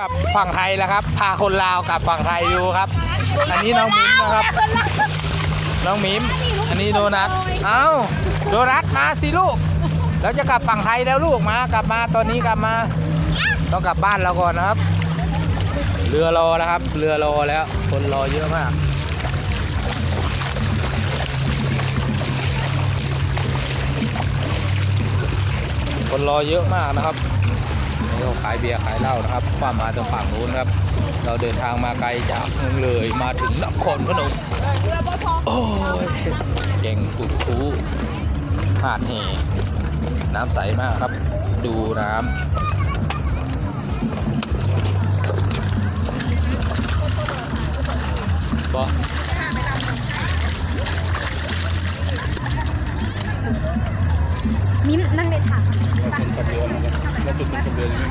กับฝั่งไทยแล้วครับ พาคนลาวกลับฝั่งไทยดูครับ อันนี้น้องมิ้มนะครับ น้องมิมอันนี้โดนัท เอ้า โดนัทมาสิลูก เราจะกลับฝั่งไทยแล้วลูกมากลับมาตอนนี้กลับมา ต้องกลับบ้านเราก่อนนะครับ เรือรอแล้วครับ เรือรอแล้ว คนรอเยอะมากคนรอเยอะมากนะครับ นี่เขาขายเบียร์ขายเหล้านะครับว่ามาจากฝั่งนู้นครับ เราเดินทางมาไกลจากเมืองเลยมาถึงนครพนมโอ้ยเก่งขุดคูหาดแห่น้ำใสมากครับ ดูน้ำ ล่าสุดคนขับเรือยังไม่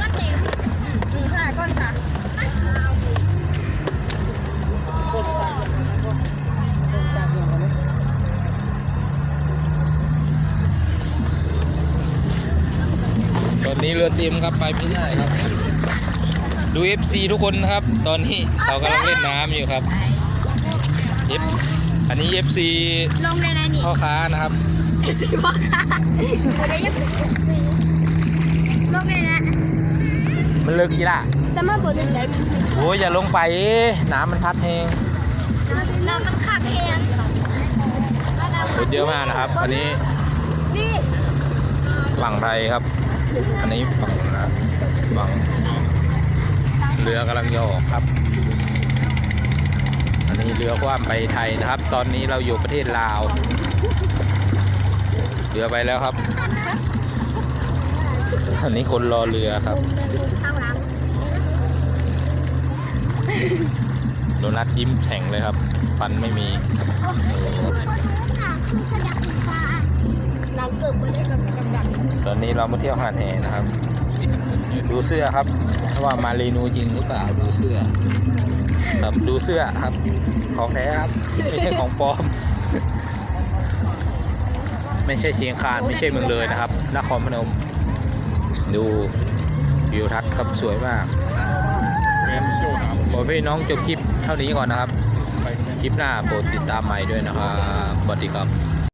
มามีห้าก้อนค่ะตอนนี้เรือเต็มครับไปไม่ได้ครับ ดู FC ทุกคนนะครับ ตอนนี้เรากำลังเล่นน้ำอยู่ครับ F อันนี้ FC ลงในนั้นนี่พ่อค้านะครับ สิว่าค่ะจะได้ยังลงในนั้นมันลึกกี่ล่ะ แต่มาบนนึงได้โอ้ยอย่าลงไป น้ำมันพัดแหงน้ำมันขาดแข็งรถเยอะมากนะครับ อันนี้นี่ฝั่งไทยครับ อันนี้ฝั่งนะฝั่งเรือกำลังจะออกครับ อันนี้เรือคว่ำไปไทยนะครับ ตอนนี้เราอยู่ประเทศลาว เรือไปแล้วครับอันนี้คนรอเรือครับโดนัทยิ้มแฉ่งเลยครับ ฟันไม่มีตอนนี้เรามาเที่ยวหาดแหนะครับ ดูเสื้อครับว่ามาเรนูจริงหรือเปล่าดูเสื้อครับดูเสื้อครับ ของแท้ครับไม่ใช่ของปลอม ไม่ใช่เชียงคานไม่ใช่เมืองเลยนะครับนครพนม ดูวิวทัศน์ครับสวยมากขอให้น้องจบคลิปเท่านี้ก่อนนะครับ คลิปหน้าโปรดติดตามใหม่ด้วยนะครับสวัสดีครับ